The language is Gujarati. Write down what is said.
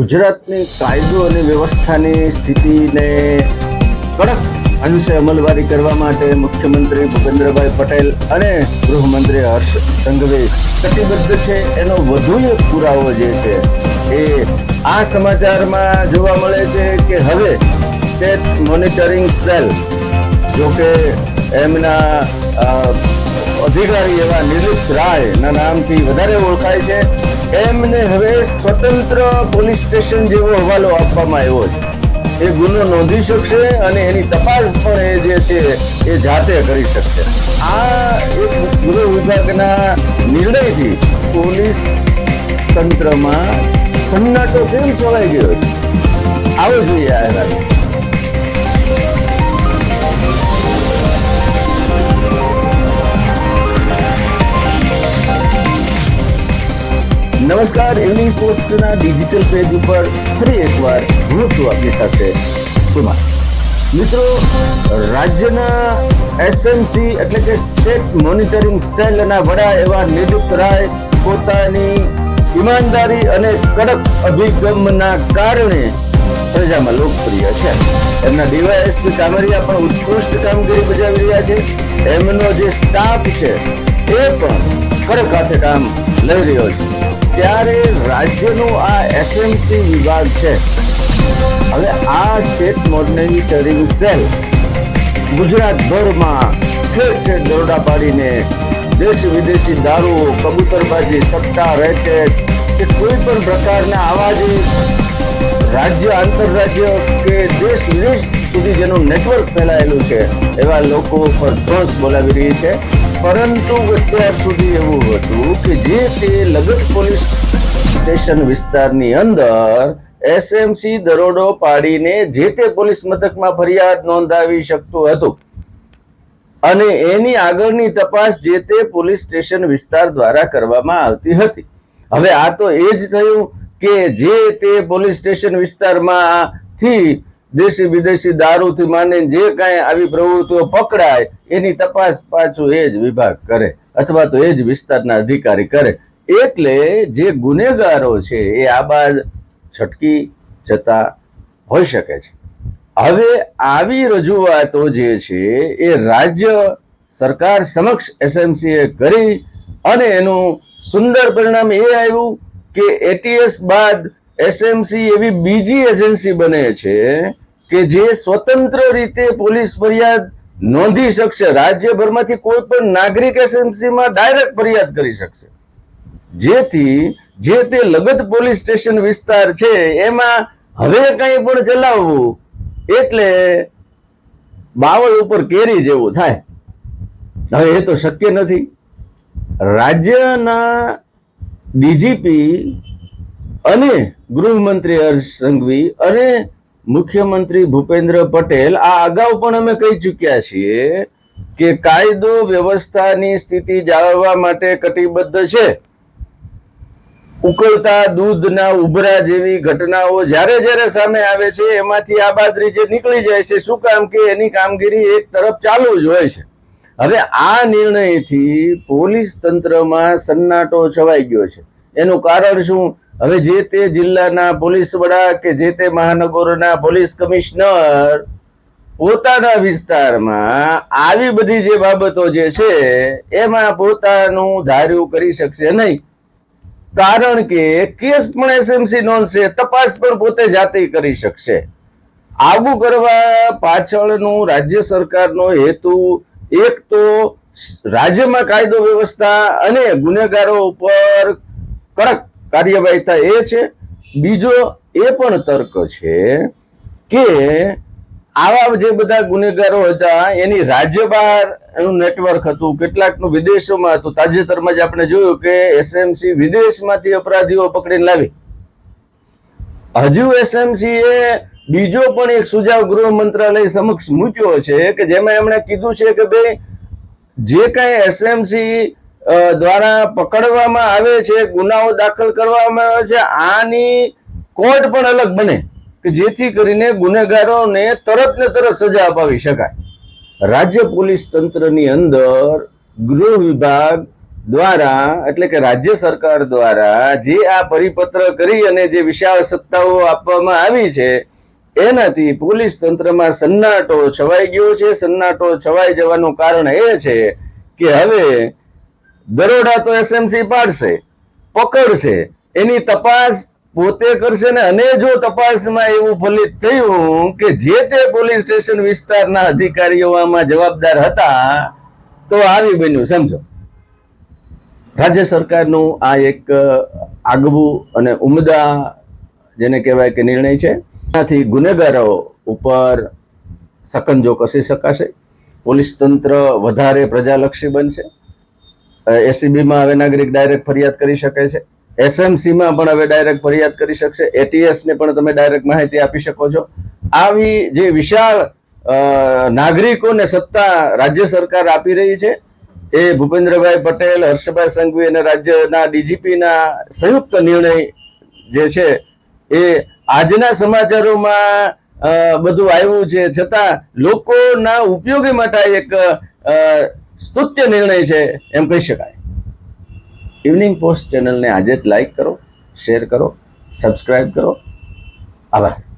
ગુજરાતની કાયદો અને વ્યવસ્થાની સ્થિતિને કડક અંશે અમલવારી કરવા માટે મુખ્યમંત્રી ભૂપેન્દ્રભાઈ પટેલ અને ગૃહમંત્રી હર્ષ સંઘવી કટિબદ્ધ છે. એનો વધુ એક પુરાવો જે છે એ આ સમાચારમાં જોવા મળે છે કે હવે સ્ટેટ મોનિટરિંગ સેલ જો કે એમના અધિકારી એવા નિલિપ્ત રાયના નામથી વધારે ઓળખાય છે. એમને હવે સ્વતંત્ર પોલીસ સ્ટેશન જેવો હવાલો આપવામાં આવ્યો છે. એ ગુનો નોંધી શકશે અને એની તપાસ પણ એ જે છે એ જાતે કરી શકશે. આ એક ગૃહ વિભાગના નિર્ણયથી પોલીસ તંત્રમાં સન્નાટો કેમ છવાઈ ગયો છે? આવો જોઈએ આ નમસ્કાર ઇવનિંગ પોસ્ટના ડિજિટલ પેજ ઉપર ફરી એકવાર હું છું આપની સાથે કુમાર. મિત્રો, રાજ્યના એસએમસી એટલે કે સ્ટેટ મોનિટરિંગ સેલના વડા એવા નિવૃત્ત રાય પોતાની ઈમાનદારી અને કડક અભિગમના કારણે પ્રજામાં લોકપ્રિય છે. એમના ડીવાયએસપી કામરિયા પણ ઉત્કૃષ્ટ કામગીરી બજાવી રહ્યા છે. એમનો જે સ્ટાફ છે, એ પણ કડક હાથે કામ લઈ રહ્યો છે. ત્યારે રાજ્યનું આ એસએમસી વિભાગ છે. હવે આ સ્ટેટ મોનિટરિંગ સેલ ગુજરાતભરમાં ઠેર ઠેર દરોડા પાડીને દેશ વિદેશી દારૂ, કબૂતરબાજી, સટ્ટા રેકેટ કે કોઈ પણ પ્રકારના આવા જે રાજ્ય, આંતરરાજ્ય કે દેશ વિદેશ સુધી જેનું નેટવર્ક ફેલાયેલું છે, એવા લોકો પર ધ્વંસ બોલાવી રહી છે. પરંતુ અત્યાર સુધી એવું હતું કે જે તે લગત પોલીસ સ્ટેશન વિસ્તારની અંદર એસએમસી દરોડો પાડીને જે તે પોલીસ મથકમાં ફરિયાદ નોંધાવી શકતું હતું. અને એની આગળની તપાસ જે તે પોલીસ સ્ટેશન વિસ્તાર દ્વારા કરવામાં આવતી હતી. હવે આ તો એ જ થયું કે જે તે પોલીસ સ્ટેશન વિસ્તારમાંથી દેશી વિદેશી દારૂથી માંડીને જે કાંઈ આવી પ્રવૃત્તિઓ પકડાય, એની તપાસ પાછું એ જ વિભાગ કરે, અથવા તો એ જ વિસ્તારના અધિકારી કરે. એટલે જે ગુનેગારો છે, એ આ બાદ છટકી જતા હોઈ શકે છે. હવે આવી રજૂઆતો જે છે, એ રાજ્ય સરકાર સમક્ષ એસએમસીએ કરી અને એનું સુંદર પરિણામ એ આવ્યું કે એટીએસ બાદ એસએમસી એવી બીજી એજન્સી બને છે કે જે સ્વતંત્ર રીતે પોલીસ ફરિયાદ નોંધી શકશે. રાજ્યભરમાંથી કોઈ પણ નાગરિક એસએમસીમાં ડાયરેક્ટ ફરિયાદ કરી શકશે. જેથી જે તે લગત પોલીસ સ્ટેશન વિસ્તાર છે, એમાં હવે કંઈ પણ ચલાવવું એટલે બાવળ ઉપર કેરી જેવું થાય. હવે એ તો શક્ય નથી. રાજ્યના ડીજીપી અને ગૃહમંત્રી હર્ષ સંઘવી અને મુખ્યમંત્રી ભૂપેન્દ્ર પટેલ આ અગાઉ પણ અમે કહી ચૂક્યા છીએ કે કાયદો વ્યવસ્થાની સ્થિતિ જાળવવા માટે કટિબદ્ધ છે. ઉકળતા દૂધના ઉભરા જેવી ઘટનાઓ જ્યારે જ્યારે સામે આવે છે, એમાંથી આ બાદરી જે નીકળી જાય છે, શું કામ કે એની કામગીરી એક તરફ ચાલુ જ હોય છે. હવે આ નિર્ણયથી પોલીસ તંત્રમાં સન્નાટો છવાઈ ગયો છે. એનું કારણ શું? હવે જે તે જિલ્લાના પોલીસ વડા કે જે તે મહાનગરોના પોલીસ કમિશનર પોતાના વિસ્તારમાં આવી બધી જે બાબતો જે છે, એમાં પોતાનું ધાર્યું કરી શકશે નહીં. કારણ કે કેસ પણ એસએમસી નોંધશે તપાસ પણ પોતે જાતે કરી શકશે. આવું કરવા પાછળનું રાજ્ય સરકારનો હેતુ એક તો રાજ્યમાં કાયદો વ્યવસ્થા અને ગુનેગારો ઉપર કડક કાર્યવાહી થાય એ છે. બીજો એ પણ તર્ક છે કે આવા જે બધા ગુનેગારો હતા, એની રાજ્ય બહાર એનું નેટવર્ક હતું, કેટલાકનું વિદેશોમાં હતું. તાજેતરમાં જ આપણે જોયું કે એસએમસી વિદેશમાંથી અપરાધીઓ પકડીને લાવી. હજુ એસએમસી એ બીજો પણ એક સુજાવ ગૃહ મંત્રાલય સમક્ષ મૂક્યો છે કે જેમાં એમણે કીધું છે કે ભાઈ જે કાંઈ એસએમસી દ્વારા પકડવામાં આવે છે, ગુનાઓ દાખલ કરવામાં આવે છે, આની કોર્ટ પણ અલગ બને કે જેથી કરીને ગુનેગારોને તરત ને તરત સજા અપાવી શકાય. રાજ્ય પોલીસ તંત્રની અંદર ગૃહ વિભાગ દ્વારા એટલે કે રાજ્ય સરકાર દ્વારા જે આ પરિપત્ર કરી અને જે વિશાળ સત્તાઓ આપવામાં આવી છે, એનાથી પોલીસ તંત્રમાં સન્નાટો છવાઈ ગયો છે. સન્નાટો છવાઈ જવાનું કારણ એ છે કે હવે દરોડા તો એસએમસી પાડશે, પકડશે. એની તપાસ પોતે કરશે ને અને જો તપાસમાં એવું ફલિત થયું કે જે તે પોલીસ સ્ટેશન વિસ્તારના અધિકારીઓ આમાં જવાબદાર હતા, તો આવી બન્યું. સમજો. રાજ્ય સરકારનું આ એક આગવું અને ઉમદા જેને કહેવાય કે નિર્ણય છે, એનાથી ગુનેગારો ઉપર સકંજો કસી શકાશે? પોલીસ તંત્ર વધારે પ્રજાલક્ષી બનશે? એસીબીમાં હવે નાગરિક ડાયરેક્ટ ફરિયાદ કરી શકે છે. એસએમસીમાં પણ હવે ડાયરેક્ટ ફરિયાદ કરી શકશે. એટીએસને પણ તમે ડાયરેક્ટ માહિતી આપી શકો છો. આવી જે વિશાળ નાગરિકોને સત્તા રાજ્ય સરકાર આપી રહી છે, એ ભૂપેન્દ્રભાઈ પટેલ, હર્ષભાઈ સંઘવી અને રાજ્યના ડીજીપીના સંયુક્ત નિર્ણય જે છે, એ આજના સમાચારોમાં બધું આવ્યું છે. છતાં લોકોના ઉપયોગી માટે એક સ્તુત્ય નિર્ણય છે એમ કહી શકાય. ઇવનિંગ પોસ્ટ ચેનલને આજે જ લાઈક કરો શેર કરો સબસ્ક્રાઈબ કરો. આભાર.